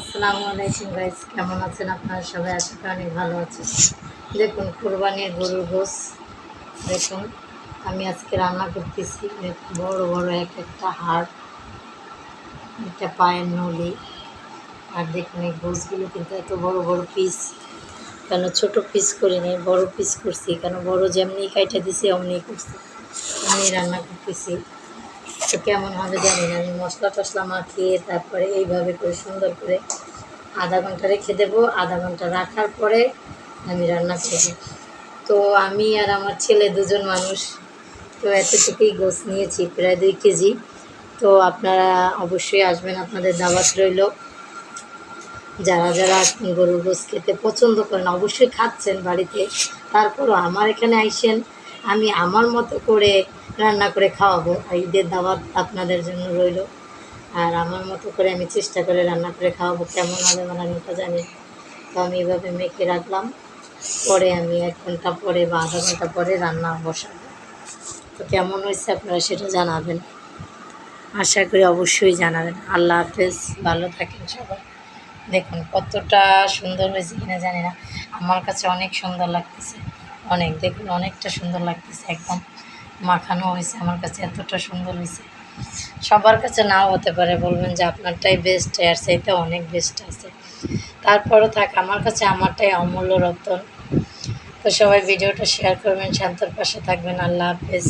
আসসালামু আলাইকুম গাইস কেমন আছেন আপনারা সবাই? আশা অনেক ভালো আছেন। দেখুন, কোরবানির গরুর গোস দেখুন, আমি আজকে রান্না করতেছি বড় বড় এক একটা হাড়। একটা পায়ের নলি। আর দেখুন, এই গোসগুলো কিন্তু এত বড় বড় পিস কেন ছোট পিস করিনি বড় পিস করছি। কেন বড় যেমনি কাইটা দিছি, অমনি করছি। অমনি রান্না করতেছি। কেমন হবে জানি না। আমি মশলা টশলা মাখিয়ে তারপরে এইভাবে করে সুন্দর করে আধা ঘণ্টা রেখে দেবো। আধা ঘণ্টা রাখার পরে আমি রান্না করব। তো আমি আর আমার ছেলে দুজন মানুষ, তো এতটুকুই গোছ নিয়েছি, প্রায় দুই কেজি। তো আপনারা অবশ্যই আসবেন, আপনাদের দাওয়াত রইল। যারা যারা গরুর গোস খেতে পছন্দ করেন, অবশ্যই খাচ্ছেন বাড়িতে। তারপরও আমার এখানে আইসেন, আমি আমার মতো করে রান্না করে খাওয়াবো ঈদের দাওয়াত আপনাদের জন্য রইল। আর আমার মতো করে আমি চেষ্টা করে রান্না করে খাওয়াবো, কেমন হবে বানানোটা জানি তো আমি এভাবে মেখে রাখলাম, পরে আমি এক ঘণ্টা পরে বা আধা ঘণ্টা পরে রান্না বসাবো। তো কেমন হয়েছে আপনারা সেটা জানাবেন। আশা করি অবশ্যই জানাবেন। আল্লাহ হাফেজ, ভালো থাকেন সবাই। দেখুন, কতটা সুন্দর হয়েছে কিনা জানি না। আমার কাছে অনেক সুন্দর লাগতেছে। অনেক, দেখুন, অনেকটা সুন্দর লাগতেছে একদম। মাখানো হয়েছে, আমার কাছে এতটা সুন্দর হয়েছে। সবার কাছে নাও হতে পারে, বলবেন যে আপনারটাই বেস্ট আর সেইটা অনেক বেস্ট আছে। তারপরও থাক, আমার কাছে আমারটাই অমূল্য রতন তো সবাই ভিডিওটা শেয়ার করবেন, শান্তর পাশে থাকবেন, আল্লাহ হাফেজ।